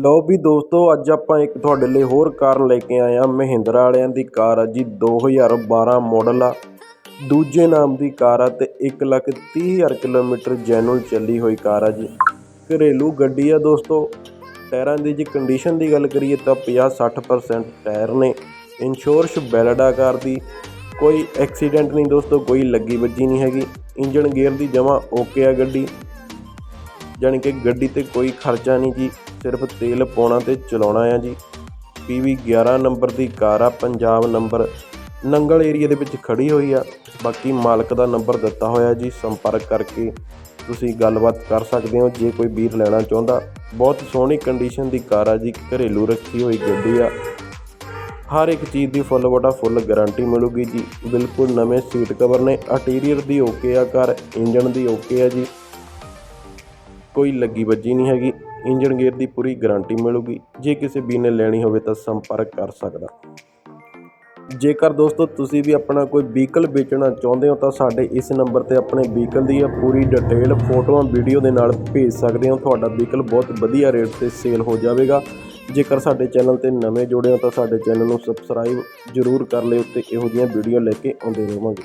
ਲਓ ਵੀ ਦੋਸਤੋ, ਅੱਜ ਆਪਾਂ ਇੱਕ ਤੁਹਾਡੇ ਲਈ ਹੋਰ ਕਾਰ ਲੈ ਕੇ ਆਏ ਆ ਮਹਿੰਦਰਾ ਵਾਲਿਆਂ ਦੀ ਕਾਰ ਆ ਜੀ 2012 ਮਾਡਲ ਆ। ਦੂਜੇ ਨਾਮ ਦੀ ਕਾਰ ਆ ਤੇ 1 ਲੱਖ 30 ਹਜ਼ਾਰ ਕਿਲੋਮੀਟਰ ਜੈਨੂਅਲ ਚੱਲੀ ਹੋਈ ਕਾਰ ਆ ਜੀ। ਘਰੇਲੂ ਗੱਡੀ ਆ ਦੋਸਤੋ। ਟਾਇਰਾਂ ਦੀ ਜੀ ਕੰਡੀਸ਼ਨ ਦੀ ਗੱਲ ਕਰੀਏ ਤਾਂ 50-60% ਟਾਇਰ ਨੇ। ਇੰਸ਼ੋਰੈਂਸ ਵੈਲਿਡ ਆ ਕਾਰ ਦੀ। ਕੋਈ ਐਕਸੀਡੈਂਟ ਨਹੀਂ ਦੋਸਤੋ, ਕੋਈ ਲੱਗੀ ਵੱਜੀ ਨਹੀਂ ਹੈਗੀ। ਇੰਜਨ ਗੇਅਰ ਦੀ ਜਮਾ ਓਕੇ ਆ ਗੱਡੀ। ਜਾਣੀ ਕਿ ਗੱਡੀ ਤੇ ਕੋਈ ਖਰਚਾ ਨਹੀਂ ਜੀ। ਸਿਰਫ ਤੇਲ ਪਾਉਣਾ ਤੇ ਚਲਾਉਣਾ ਆ ਜੀ। PV 11 ਨੰਬਰ ਦੀ ਕਾਰ ਆ, ਪੰਜਾਬ ਨੰਬਰ। ਨੰਗਲ ਏਰੀਆ ਦੇ ਵਿੱਚ ਖੜੀ ਹੋਈ ਆ। ਬਾਕੀ ਮਾਲਕ ਦਾ ਨੰਬਰ ਦਿੱਤਾ ਹੋਇਆ ਜੀ, ਸੰਪਰਕ ਕਰਕੇ ਤੁਸੀਂ ਗੱਲਬਾਤ ਕਰ ਸਕਦੇ ਹੋ, ਜੇ ਕੋਈ ਵੀਰ ਲੈਣਾ ਚਾਹੁੰਦਾ। ਬਹੁਤ ਸੋਹਣੀ ਕੰਡੀਸ਼ਨ ਦੀ ਕਾਰ ਆ ਜੀ, ਘਰੇਲੂ ਰੱਖੀ ਹੋਈ ਗੱਡੀ ਆ। ਹਰ ਇੱਕ ਚੀਜ਼ ਦੀ ਫੁੱਲ ਵਟਾ ਫੁੱਲ ਗਾਰੰਟੀ ਮਿਲੂਗੀ ਜੀ। ਬਿਲਕੁਲ ਨਵੇਂ ਸੀਟ ਕਵਰ ਨੇ। ਇੰਟੀਰੀਅਰ ਦੀ ਓਕੇ ਆ ਕਾਰ ਇੰਜਨ ਦੀ ਓਕੇ ਆ ਜੀ। ਕੋਈ ਲੱਗੀ ਵੱਜੀ ਨਹੀਂ ਹੈਗੀ। ਇੰਜਨ ਗੇਅਰ ਦੀ ਪੂਰੀ ਗਾਰੰਟੀ ਮਿਲੂਗੀ। ਜੇ ਕਿਸੇ ਵੀਰ ਨੇ ਲੈਣੀ ਹੋਵੇ ਤਾਂ ਸੰਪਰਕ ਕਰ ਸਕਦਾ। ਜੇਕਰ ਦੋਸਤੋ ਤੁਸੀਂ ਵੀ ਆਪਣਾ ਕੋਈ ਵਹੀਕਲ ਵੇਚਣਾ ਚਾਹੁੰਦੇ ਹੋ ਤਾਂ ਸਾਡੇ ਇਸ ਨੰਬਰ ਤੇ ਆਪਣੇ ਵਹੀਕਲ ਦੀ ਪੂਰੀ ਡਿਟੇਲ, ਫੋਟੋਆਂ, ਵੀਡੀਓ ਦੇ ਨਾਲ ਭੇਜ ਸਕਦੇ ਹੋ। ਤੁਹਾਡਾ ਵਹੀਕਲ ਬਹੁਤ ਵਧੀਆ ਰੇਟ ਤੇ ਸੇਲ ਹੋ ਜਾਵੇਗਾ। ਜੇਕਰ ਸਾਡੇ ਚੈਨਲ ਤੇ ਨਵੇਂ ਜੁੜੇ ਹੋ ਤਾਂ ਸਾਡੇ ਚੈਨਲ ਨੂੰ ਸਬਸਕ੍ਰਾਈਬ ਜ਼ਰੂਰ ਕਰ ਲਿਓ ਤੇ ਇਹੋ ਜਿਹੀਆਂ ਵੀਡੀਓ ਲੈ ਕੇ ਆਉਂਦੇ ਰਹਾਂਗੇ।